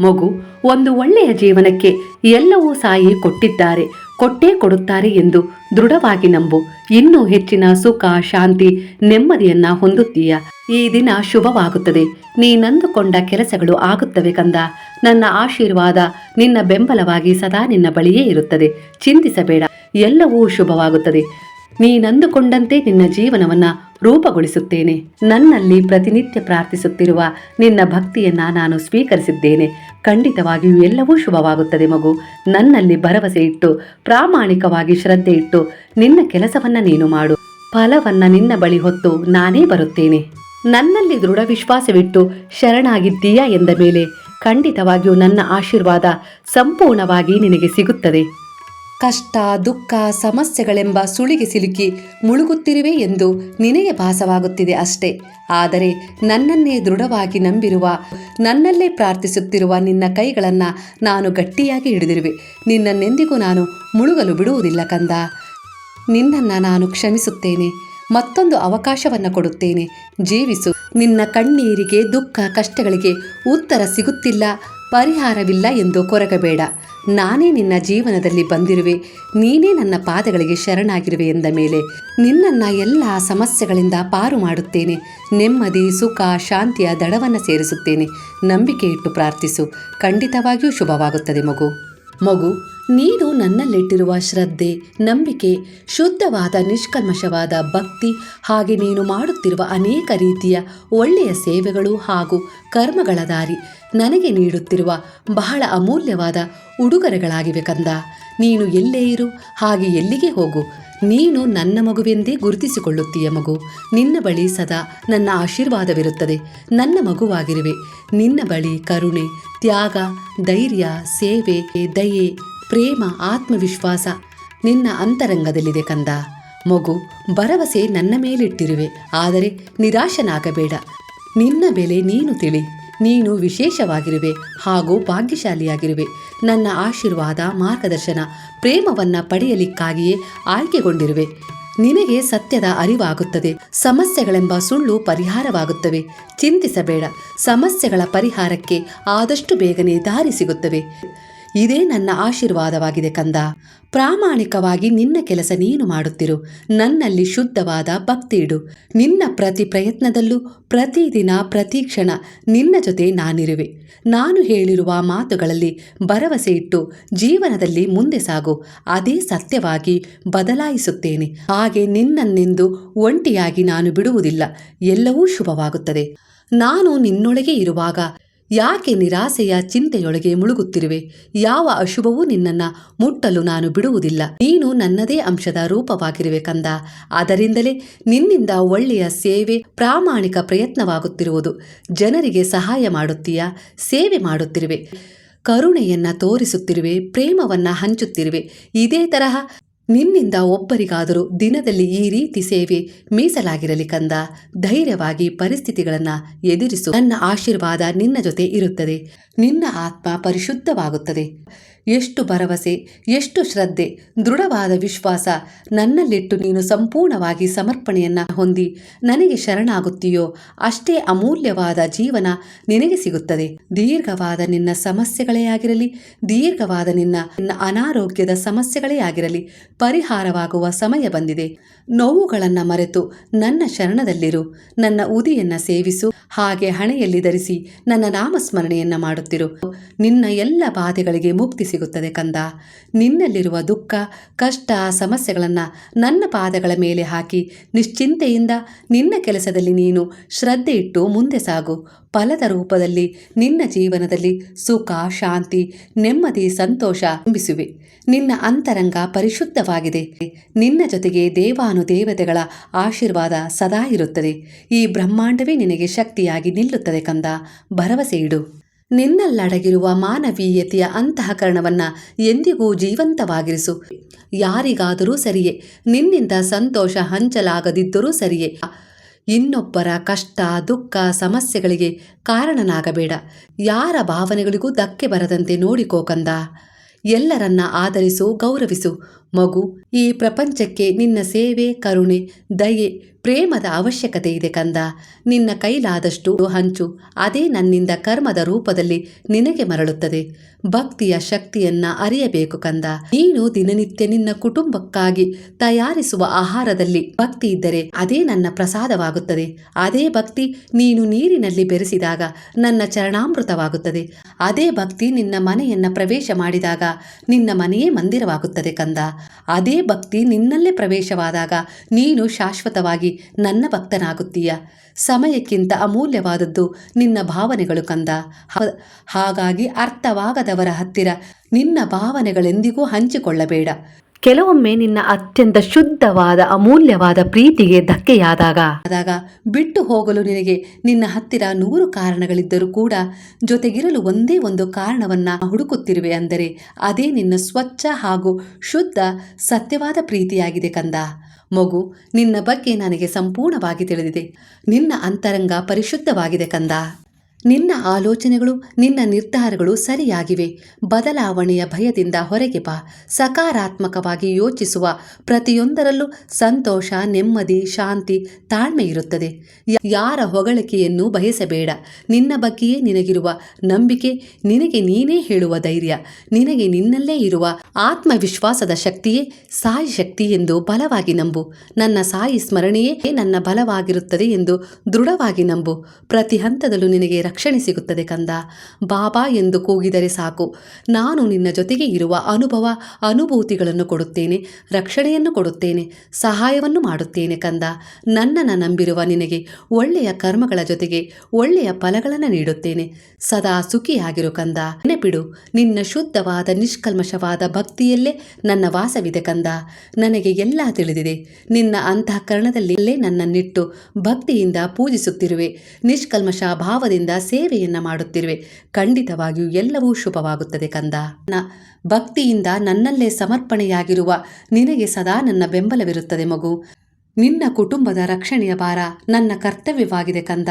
ಮಗು ಒಂದು ಒಳ್ಳೆಯ ಜೀವನಕ್ಕೆ ಎಲ್ಲವೂ ಸಾಯಿ ಕೊಟ್ಟಿದ್ದಾರೆ, ಕೊಟ್ಟೇ ಕೊಡುತ್ತಾರೆ ಎಂದು ದೃಢವಾಗಿ ನಂಬು. ಇನ್ನೂ ಹೆಚ್ಚಿನ ಸುಖ, ಶಾಂತಿ, ನೆಮ್ಮದಿಯನ್ನ ಹೊಂದುತ್ತೀಯ. ಈ ದಿನ ಶುಭವಾಗುತ್ತದೆ. ನೀನಂದುಕೊಂಡ ಕೆಲಸಗಳು ಆಗುತ್ತವೆ ಕಂದ. ನನ್ನ ಆಶೀರ್ವಾದ ನಿನ್ನ ಬೆಂಬಲವಾಗಿ ಸದಾ ನಿನ್ನ ಬಳಿಯೇ ಇರುತ್ತದೆ. ಚಿಂತಿಸಬೇಡ. ಎಲ್ಲವೂ ಶುಭವಾಗುತ್ತದೆ. ನೀನಂದುಕೊಂಡಂತೆ ನಿನ್ನ ಜೀವನವನ್ನ ರೂಪಗೊಳಿಸುತ್ತೇನೆ. ನನ್ನಲ್ಲಿ ಪ್ರತಿನಿತ್ಯ ಪ್ರಾರ್ಥಿಸುತ್ತಿರುವ ನಿನ್ನ ಭಕ್ತಿಯನ್ನ ನಾನು ಸ್ವೀಕರಿಸಿದ್ದೇನೆ. ಖಂಡಿತವಾಗಿಯೂ ಎಲ್ಲವೂ ಶುಭವಾಗುತ್ತದೆ ಮಗು. ನನ್ನಲ್ಲಿ ಭರವಸೆ ಇಟ್ಟು, ಪ್ರಾಮಾಣಿಕವಾಗಿ ಶ್ರದ್ಧೆ ಇಟ್ಟು, ನಿನ್ನ ಕೆಲಸವನ್ನ ನೀನು ಮಾಡು. ಫಲವನ್ನ ನಿನ್ನ ಬಳಿ ಹೊತ್ತು ನಾನೇ ಬರುತ್ತೇನೆ. ನನ್ನಲ್ಲಿ ದೃಢ ವಿಶ್ವಾಸವಿಟ್ಟು ಶರಣಾಗಿದ್ದೀಯಾ ಎಂದ ಮೇಲೆ ಖಂಡಿತವಾಗಿಯೂ ನನ್ನ ಆಶೀರ್ವಾದ ಸಂಪೂರ್ಣವಾಗಿ ನಿನಗೆ ಸಿಗುತ್ತದೆ. ಕಷ್ಟ, ದುಃಖ, ಸಮಸ್ಯೆಗಳೆಂಬ ಸುಳಿಗೆ ಸಿಲುಕಿ ಮುಳುಗುತ್ತಿರುವೆ ಎಂದು ನಿನಗೆ ಭಾಸವಾಗುತ್ತಿದೆ ಅಷ್ಟೇ. ಆದರೆ ನನ್ನನ್ನೇ ದೃಢವಾಗಿ ನಂಬಿರುವ, ನನ್ನಲ್ಲೇ ಪ್ರಾರ್ಥಿಸುತ್ತಿರುವ ನಿನ್ನ ಕೈಗಳನ್ನು ನಾನು ಗಟ್ಟಿಯಾಗಿ ಹಿಡಿದಿರುವೆ. ನಿನ್ನನ್ನೆಂದಿಗೂ ನಾನು ಮುಳುಗಲು ಬಿಡುವುದಿಲ್ಲ ಕಂದ. ನಿನ್ನನ್ನು ನಾನು ಕ್ಷಮಿಸುತ್ತೇನೆ. ಮತ್ತೊಂದು ಅವಕಾಶವನ್ನು ಕೊಡುತ್ತೇನೆ. ಜೀವಿಸು. ನಿನ್ನ ಕಣ್ಣೀರಿಗೆ ದುಃಖ, ಕಷ್ಟಗಳಿಗೆ ಉತ್ತರ ಸಿಗುತ್ತಿಲ್ಲ. ಪರಿಹಾರವಿಲ್ಲ ಎಂದು ಕೊರಗಬೇಡ ನಾನೇ ನಿನ್ನ ಜೀವನದಲ್ಲಿ ಬಂದಿರುವೆ. ನೀನೇ ನನ್ನ ಪಾದಗಳಿಗೆ ಶರಣಾಗಿರುವೆ ಎಂದ ಮೇಲೆ, ನಿನ್ನನ್ನು ಎಲ್ಲ ಸಮಸ್ಯೆಗಳಿಂದ ಪಾರು ಮಾಡುತ್ತೇನೆ. ನೆಮ್ಮದಿ, ಸುಖ, ಶಾಂತಿಯ ದಡವನ್ನು ಸೇರಿಸುತ್ತೇನೆ. ನಂಬಿಕೆ ಇಟ್ಟು ಪ್ರಾರ್ಥಿಸು. ಖಂಡಿತವಾಗಿಯೂ ಶುಭವಾಗುತ್ತದೆ ಮಗು. ಮಗು, ನೀನು ನನ್ನಲ್ಲಿಟ್ಟಿರುವ ಶ್ರದ್ಧೆ, ನಂಬಿಕೆ, ಶುದ್ಧವಾದ ನಿಷ್ಕಲ್ಮಶವಾದ ಭಕ್ತಿ, ಹಾಗೆ ನೀನು ಮಾಡುತ್ತಿರುವ ಅನೇಕ ರೀತಿಯ ಒಳ್ಳೆಯ ಸೇವೆಗಳು ಹಾಗೂ ಕರ್ಮಗಳ ದಾರಿ ನನಗೆ ನೀಡುತ್ತಿರುವ ಬಹಳ ಅಮೂಲ್ಯವಾದ ಉಡುಗೊರೆಗಳಾಗಿವೆ ಕಂದ. ನೀನು ಎಲ್ಲೇ ಇರು, ಹಾಗೆ ಎಲ್ಲಿಗೆ ಹೋಗು. ನೀನು ನನ್ನ ಮಗುವೆಂದೇ ಗುರುತಿಸಿಕೊಳ್ಳುತ್ತೀಯ ಮಗು. ನಿನ್ನ ಬಳಿ ಸದಾ ನನ್ನ ಆಶೀರ್ವಾದವಿರುತ್ತದೆ. ನನ್ನ ಮಗುವಾಗಿರುವೆ. ನಿನ್ನ ಬಳಿ ಕರುಣೆ, ತ್ಯಾಗ, ಧೈರ್ಯ, ಸೇವೆ, ದಯೆ, ಪ್ರೇಮ, ಆತ್ಮವಿಶ್ವಾಸ ನಿನ್ನ ಅಂತರಂಗದಲ್ಲಿದೆ ಕಂದ. ಮಗು, ಭರವಸೆ ನನ್ನ ಮೇಲಿಟ್ಟಿರುವೆ. ಆದರೆ ನಿರಾಶನಾಗಬೇಡ. ನಿನ್ನ ಬೆಲೆ ನೀನು ತಿಳಿ. ನೀನು ವಿಶೇಷವಾಗಿರುವೆ ಹಾಗೂ ಭಾಗ್ಯಶಾಲಿಯಾಗಿರುವೆ. ನನ್ನ ಆಶೀರ್ವಾದ, ಮಾರ್ಗದರ್ಶನ, ಪ್ರೇಮವನ್ನ ಪಡೆಯಲಿಕ್ಕಾಗಿಯೇ ಆಯ್ಕೆಗೊಂಡಿರುವೆ. ನಿನಗೆ ಸತ್ಯದ ಅರಿವಾಗುತ್ತದೆ. ಸಮಸ್ಯೆಗಳೆಂಬ ಸುಳ್ಳು ಪರಿಹಾರವಾಗುತ್ತವೆ. ಚಿಂತಿಸಬೇಡ. ಸಮಸ್ಯೆಗಳ ಪರಿಹಾರಕ್ಕೆ ಆದಷ್ಟು ಬೇಗನೆ ದಾರಿ ಸಿಗುತ್ತವೆ. ಇದೇ ನನ್ನ ಆಶೀರ್ವಾದವಾಗಿದೆ ಕಂದ. ಪ್ರಾಮಾಣಿಕವಾಗಿ ನಿನ್ನ ಕೆಲಸ ನೀನು ಮಾಡುತ್ತಿರು. ನನ್ನಲ್ಲಿ ಶುದ್ಧವಾದ ಭಕ್ತಿ ಇಡು. ನಿನ್ನ ಪ್ರತಿ ಪ್ರಯತ್ನದಲ್ಲೂ, ಪ್ರತಿದಿನ, ಪ್ರತಿ ಕ್ಷಣ ನಿನ್ನ ಜೊತೆ ನಾನಿರುವೆ. ನಾನು ಹೇಳಿರುವ ಮಾತುಗಳಲ್ಲಿ ಭರವಸೆ ಇಟ್ಟು ಜೀವನದಲ್ಲಿ ಮುಂದೆ ಸಾಗು. ಅದೇ ಸತ್ಯವಾಗಿ ಬದಲಾಯಿಸುತ್ತೇನೆ. ಹಾಗೆ ನಿನ್ನನ್ನೆಂದು ಒಂಟಿಯಾಗಿ ನಾನು ಬಿಡುವುದಿಲ್ಲ. ಎಲ್ಲವೂ ಶುಭವಾಗುತ್ತದೆ. ನಾನು ನಿನ್ನೊಳಗೆ ಇರುವಾಗ ಯಾಕೆ ನಿರಾಸೆಯ ಚಿಂತೆಯೊಳಗೆ ಮುಳುಗುತ್ತಿರುವೆ? ಯಾವ ಅಶುಭವೂ ನಿನ್ನನ್ನ ಮುಟ್ಟಲು ನಾನು ಬಿಡುವುದಿಲ್ಲ. ನೀನು ನನ್ನದೇ ಅಂಶದ ರೂಪವಾಗಿರುವೆ ಕಂದ. ಅದರಿಂದಲೇ ನಿನ್ನಿಂದ ಒಳ್ಳೆಯ ಸೇವೆ, ಪ್ರಾಮಾಣಿಕ ಪ್ರಯತ್ನವಾಗುತ್ತಿರುವುದು. ಜನರಿಗೆ ಸಹಾಯ ಮಾಡುತ್ತೀಯ, ಸೇವೆ ಮಾಡುತ್ತಿರುವೆ. ಕರುಣೆಯನ್ನ ತೋರಿಸುತ್ತಿರುವೆ, ಪ್ರೇಮವನ್ನ ಹಂಚುತ್ತಿರುವೆ. ಇದೇ ತರಹ ನಿನ್ನಿಂದ ಒಬ್ಬರಿಗಾದರೂ ದಿನದಲ್ಲಿ ಈ ರೀತಿ ಸೇವೆ ಮೀಸಲಾಗಿರಲಿ ಕಂದ. ಧೈರ್ಯವಾಗಿ ಪರಿಸ್ಥಿತಿಗಳನ್ನು ಎದುರಿಸು. ನನ್ನ ಆಶೀರ್ವಾದ ನಿನ್ನ ಜೊತೆ ಇರುತ್ತದೆ. ನಿನ್ನ ಆತ್ಮ ಪರಿಶುದ್ಧವಾಗುತ್ತದೆ. ಎಷ್ಟು ಭರವಸೆ, ಎಷ್ಟು ಶ್ರದ್ಧೆ, ದೃಢವಾದ ವಿಶ್ವಾಸ, ನನ್ನಲ್ಲಿಟ್ಟು ನೀನು ಸಂಪೂರ್ಣವಾಗಿ ಸಮರ್ಪಣೆಯನ್ನ ಹೊಂದಿ ನನಗೆ ಶರಣಾಗುತ್ತೀಯೋ, ಅಷ್ಟೇ ಅಮೂಲ್ಯವಾದ ಜೀವನ ನಿನಗೆ ಸಿಗುತ್ತದೆ. ದೀರ್ಘವಾದ ನಿನ್ನ ಸಮಸ್ಯೆಗಳೇ ಆಗಿರಲಿ, ದೀರ್ಘವಾದ ನಿನ್ನ ಅನಾರೋಗ್ಯದ ಸಮಸ್ಯೆಗಳೇ ಆಗಿರಲಿ, ಪರಿಹಾರವಾಗುವ ಸಮಯ ಬಂದಿದೆ. ನೋವುಗಳನ್ನು ಮರೆತು ನನ್ನ ಶರಣದಲ್ಲಿರು, ನನ್ನ ಉದಿಯನ್ನ ಸೇವಿಸು, ಹಾಗೆ ಹಣೆಯಲ್ಲಿ ಧರಿಸಿ ನನ್ನ ನಾಮಸ್ಮರಣೆಯನ್ನ ಮಾಡುತ್ತಿರು. ನಿನ್ನ ಎಲ್ಲ ಬಾಧೆಗಳಿಗೆ ಮುಕ್ತಿ ಸಿಗುತ್ತದೆ ಕಂದ. ನಿನ್ನಲ್ಲಿರುವ ದುಃಖ, ಕಷ್ಟ, ಸಮಸ್ಯೆಗಳನ್ನು ನನ್ನ ಪಾದಗಳ ಮೇಲೆ ಹಾಕಿ, ನಿಶ್ಚಿಂತೆಯಿಂದ ನಿನ್ನ ಕೆಲಸದಲ್ಲಿ ನೀನು ಶ್ರದ್ಧೆ ಇಟ್ಟು ಮುಂದೆ ಸಾಗು. ಫಲದ ರೂಪದಲ್ಲಿ ನಿನ್ನ ಜೀವನದಲ್ಲಿ ಸುಖ, ಶಾಂತಿ, ನೆಮ್ಮದಿ, ಸಂತೋಷ ತುಂಬಿಸುವೆ. ನಿನ್ನ ಅಂತರಂಗ ಪರಿಶುದ್ಧವಾಗಿದೆ. ನಿನ್ನ ಜೊತೆಗೆ ದೇವಾನುದೇವತೆಗಳ ಆಶೀರ್ವಾದ ಸದಾ ಇರುತ್ತದೆ. ಈ ಬ್ರಹ್ಮಾಂಡವೇ ನಿನಗೆ ಶಕ್ತಿಯಾಗಿ ನಿಲ್ಲುತ್ತದೆ ಕಂದ. ಭರವಸೆ ಇಡು. ನಿನ್ನಲ್ಲಡಗಿರುವ ಮಾನವೀಯತೆಯ ಅಂತಃಕರಣವನ್ನ ಎಂದಿಗೂ ಜೀವಂತವಾಗಿರಿಸು. ಯಾರಿಗಾದರೂ ಸರಿಯೇ, ನಿನ್ನಿಂದ ಸಂತೋಷ ಹಂಚಲಾಗದಿದ್ದರೂ ಸರಿಯೇ. ಇನ್ನೊಬ್ಬರ ಕಷ್ಟ, ದುಃಖ, ಸಮಸ್ಯೆಗಳಿಗೆ ಕಾರಣನಾಗಬೇಡ. ಯಾರ ಭಾವನೆಗಳಿಗೂ ಧಕ್ಕೆ ಬರದಂತೆ ನೋಡಿಕೋ ಕಂದ. ಎಲ್ಲರನ್ನ ಆದರಿಸು ಗೌರವಿಸು. ಮಗು, ಈ ಪ್ರಪಂಚಕ್ಕೆ ನಿನ್ನ ಸೇವೆ, ಕರುಣೆ, ದಯೆ ಪ್ರೇಮದ ಅವಶ್ಯಕತೆ ಇದೆ ಕಂದ. ನಿನ್ನ ಕೈಲಾದಷ್ಟು ಹಂಚು. ಅದೇ ನನ್ನಿಂದ ಕರ್ಮದ ರೂಪದಲ್ಲಿ ನಿನಗೆ ಮರಳುತ್ತದೆ. ಭಕ್ತಿಯ ಶಕ್ತಿಯನ್ನ ಅರಿಯಬೇಕು ಕಂದ. ನೀನು ದಿನನಿತ್ಯ ನಿನ್ನ ಕುಟುಂಬಕ್ಕಾಗಿ ತಯಾರಿಸುವ ಆಹಾರದಲ್ಲಿ ಭಕ್ತಿ ಇದ್ದರೆ ಅದೇ ನನ್ನ ಪ್ರಸಾದವಾಗುತ್ತದೆ. ಅದೇ ಭಕ್ತಿ ನೀನು ನೀರಿನಲ್ಲಿ ಬೆರೆಸಿದಾಗ ನನ್ನ ಚರಣಾಮೃತವಾಗುತ್ತದೆ. ಅದೇ ಭಕ್ತಿ ನಿನ್ನ ಮನೆಯನ್ನ ಪ್ರವೇಶ ಮಾಡಿದಾಗ ನಿನ್ನ ಮನೆಯೇ ಮಂದಿರವಾಗುತ್ತದೆ ಕಂದ. ಅದೇ ಭಕ್ತಿ ನಿನ್ನಲ್ಲೇ ಪ್ರವೇಶವಾದಾಗ ನೀನು ಶಾಶ್ವತವಾಗಿ ನನ್ನ ಭಕ್ತನಾಗುತ್ತೀಯ. ಸಮಯಕ್ಕಿಂತ ಅಮೂಲ್ಯವಾದದ್ದು ನಿನ್ನ ಭಾವನೆಗಳು ಕಂದ. ಹಾಗಾಗಿ ಅರ್ಥವಾಗದವರ ಹತ್ತಿರ ನಿನ್ನ ಭಾವನೆಗಳೆಂದಿಗೂ ಹಂಚಿಕೊಳ್ಳಬೇಡ. ಕೆಲವೊಮ್ಮೆ ನಿನ್ನ ಅತ್ಯಂತ ಶುದ್ಧವಾದ ಅಮೂಲ್ಯವಾದ ಪ್ರೀತಿಗೆ ಧಕ್ಕೆಯಾದಾಗ. ಆದಾಗ ಬಿಟ್ಟು ಹೋಗಲು ನಿನಗೆ ನಿನ್ನ ಹತ್ತಿರ ನೂರು ಕಾರಣಗಳಿದ್ದರೂ ಕೂಡ ಜೊತೆಗಿರಲು ಒಂದೇ ಒಂದು ಕಾರಣವನ್ನ ಹುಡುಕುತ್ತಿರುವೆ ಅಂದರೆ ಅದೇ ನಿನ್ನ ಸ್ವಚ್ಛ ಹಾಗೂ ಶುದ್ಧ ಸತ್ಯವಾದ ಪ್ರೀತಿಯಾಗಿದೆ ಕಂದ. ಮಗು ನಿನ್ನ ಬಗ್ಗೆ ನನಗೆ ಸಂಪೂರ್ಣವಾಗಿ ತಿಳಿದಿದೆ. ನಿನ್ನ ಅಂತರಂಗ ಪರಿಶುದ್ಧವಾಗಿದೆ ಕಂದ. ನಿನ್ನ ಆಲೋಚನೆಗಳು, ನಿನ್ನ ನಿರ್ಧಾರಗಳು ಸರಿಯಾಗಿವೆ. ಬದಲಾವಣೆಯ ಭಯದಿಂದ ಹೊರಗೆ ಬಾ. ಸಕಾರಾತ್ಮಕವಾಗಿ ಯೋಚಿಸುವ ಪ್ರತಿಯೊಂದರಲ್ಲೂ ಸಂತೋಷ, ನೆಮ್ಮದಿ, ಶಾಂತಿ, ತಾಳ್ಮೆ ಇರುತ್ತದೆ. ಯಾರ ಹೊಗಳಿಕೆಯನ್ನು ಬಯಸಬೇಡ. ನಿನ್ನ ಬಗ್ಗೆಯೇ ನಿನಗಿರುವ ನಂಬಿಕೆ, ನಿನಗೆ ನೀನೇ ಹೇಳುವ ಧೈರ್ಯ, ನಿನಗೆ ನಿನ್ನಲ್ಲೇ ಇರುವ ಆತ್ಮವಿಶ್ವಾಸದ ಶಕ್ತಿಯೇ ಸಾಯಿ ಶಕ್ತಿ ಎಂದು ಬಲವಾಗಿ ನಂಬು. ನನ್ನ ಸಾಯಿ ಸ್ಮರಣೆಯೇ ನನ್ನ ಬಲವಾಗಿರುತ್ತದೆ ಎಂದು ದೃಢವಾಗಿ ನಂಬು. ಪ್ರತಿ ಹಂತದಲ್ಲೂ ನಿನಗೆ ರಕ್ಷಣೆ ಸಿಗುತ್ತದೆ ಕಂದ. ಬಾಬಾ ಎಂದು ಕೂಗಿದರೆ ಸಾಕು. ನಾನು ನಿನ್ನ ಜೊತೆಗೆ ಇರುವ ಅನುಭವ, ಅನುಭೂತಿಗಳನ್ನು ಕೊಡುತ್ತೇನೆ, ರಕ್ಷಣೆಯನ್ನು ಕೊಡುತ್ತೇನೆ, ಸಹಾಯವನ್ನು ಮಾಡುತ್ತೇನೆ ಕಂದ. ನನ್ನನ್ನು ನಂಬಿರುವ ನಿನಗೆ ಒಳ್ಳೆಯ ಕರ್ಮಗಳ ಜೊತೆಗೆ ಒಳ್ಳೆಯ ಫಲಗಳನ್ನು ನೀಡುತ್ತೇನೆ. ಸದಾ ಸುಖಿಯಾಗಿರು ಕಂದ. ನೆನಪಿಡು, ನಿನ್ನ ಶುದ್ಧವಾದ, ನಿಷ್ಕಲ್ಮಶವಾದ ಭಕ್ತಿಯಲ್ಲೇ ನನ್ನ ವಾಸವಿದೆ ಕಂದ. ನನಗೆ ಎಲ್ಲ ತಿಳಿದಿದೆ. ನಿನ್ನ ಅಂತಃಕರಣದಲ್ಲೇ ನನ್ನನ್ನಿಟ್ಟು ಭಕ್ತಿಯಿಂದ ಪೂಜಿಸುತ್ತಿರುವೆ. ನಿಷ್ಕಲ್ಮಶ ಭಾವದಿಂದ ಸೇವೆಯನ್ನ ಮಾಡುತ್ತಿರುವೆ. ಖಂಡಿತವಾಗಿಯೂ ಎಲ್ಲವೂ ಶುಭವಾಗುತ್ತದೆ ಕಂದ. ನ- ಭಕ್ತಿಯಿಂದ ನನ್ನಲ್ಲೇ ಸಮರ್ಪಣೆಯಾಗಿರುವ ನಿನಗೆ ಸದಾ ನನ್ನ ಬೆಂಬಲವಿರುತ್ತದೆ ಮಗು. ನಿನ್ನ ಕುಟುಂಬದ ರಕ್ಷಣೆಯ ಭಾರ ನನ್ನ ಕರ್ತವ್ಯವಾಗಿದೆ ಕಂದ.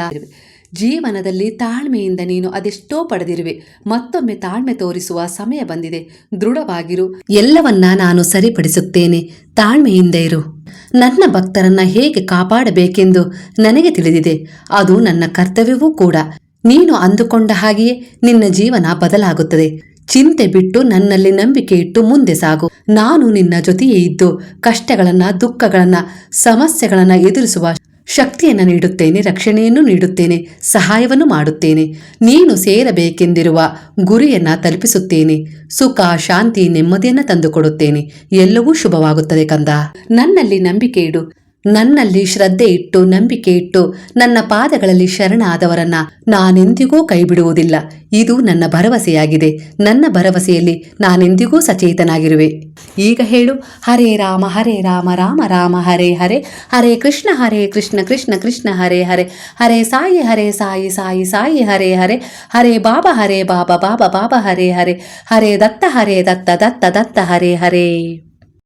ಜೀವನದಲ್ಲಿ ತಾಳ್ಮೆಯಿಂದ ನೀನು ಅದೆಷ್ಟೋ ಪಡೆದಿರುವೆ. ಮತ್ತೊಮ್ಮೆ ತಾಳ್ಮೆ ತೋರಿಸುವ ಸಮಯ ಬಂದಿದೆ. ದೃಢವಾಗಿರು. ಎಲ್ಲವನ್ನ ನಾನು ಸರಿಪಡಿಸುತ್ತೇನೆ. ತಾಳ್ಮೆಯಿಂದ ಇರು. ನನ್ನ ಭಕ್ತರನ್ನ ಹೇಗೆ ಕಾಪಾಡಬೇಕೆಂದು ನನಗೆ ತಿಳಿದಿದೆ. ಅದು ನನ್ನ ಕರ್ತವ್ಯವೂ ಕೂಡ. ನೀನು ಅಂದುಕೊಂಡ ಹಾಗೆಯೇ ನಿನ್ನ ಜೀವನ ಬದಲಾಗುತ್ತದೆ. ಚಿಂತೆ ಬಿಟ್ಟು ನನ್ನಲ್ಲಿ ನಂಬಿಕೆ ಇಟ್ಟು ಮುಂದೆ ಸಾಗು. ನಾನು ನಿನ್ನ ಜೊತೆಯೇ ಇದ್ದು ಕಷ್ಟಗಳನ್ನ, ದುಃಖಗಳನ್ನ, ಸಮಸ್ಯೆಗಳನ್ನ ಎದುರಿಸುವ ಶಕ್ತಿಯನ್ನ ನೀಡುತ್ತೇನೆ, ರಕ್ಷಣೆಯನ್ನು ನೀಡುತ್ತೇನೆ, ಸಹಾಯವನ್ನು ಮಾಡುತ್ತೇನೆ. ನೀನು ಸೇರಬೇಕೆಂದಿರುವ ಗುರಿಯನ್ನ ತಲುಪಿಸುತ್ತೇನೆ. ಸುಖ, ಶಾಂತಿ, ನೆಮ್ಮದಿಯನ್ನ ತಂದುಕೊಡುತ್ತೇನೆ. ಎಲ್ಲವೂ ಶುಭವಾಗುತ್ತದೆ ಕಂದ. ನನ್ನಲ್ಲಿ ನಂಬಿಕೆ ಇಡು. ನನ್ನಲ್ಲಿ ಶ್ರದ್ಧೆ ಇಟ್ಟು, ನಂಬಿಕೆ ಇಟ್ಟು, ನನ್ನ ಪಾದಗಳಲ್ಲಿ ಶರಣಾದವರನ್ನ ನಾನೆಂದಿಗೂ ಕೈಬಿಡುವುದಿಲ್ಲ. ಇದು ನನ್ನ ಭರವಸೆಯಾಗಿದೆ. ನನ್ನ ಭರವಸೆಯಲ್ಲಿ ನಾನೆಂದಿಗೂ ಸಚೇತನಾಗಿರುವೆ. ಈಗ ಹೇಳು, ಹರೇ ರಾಮ ಹರೇ ರಾಮ ರಾಮ ರಾಮ, ಹರೇ ಹರೇ ಹರೇ ಕೃಷ್ಣ ಹರೇ ಕೃಷ್ಣ ಕೃಷ್ಣ ಕೃಷ್ಣ, ಹರೇ ಹರೇ ಹರೇ ಸಾಯಿ ಹರೇ ಸಾಯಿ ಸಾಯಿ ಸಾಯಿ, ಹರೇ ಹರೇ ಹರೇ ಬಾಬಾ ಹರೇ ಬಾಬಾ ಬಾಬಾ ಬಾಬಾ, ಹರೇ ಹರೇ ಹರೇ ದತ್ತ ಹರೇ ದತ್ತ ದತ್ತ ದತ್ತ, ಹರೇ ಹರೇ.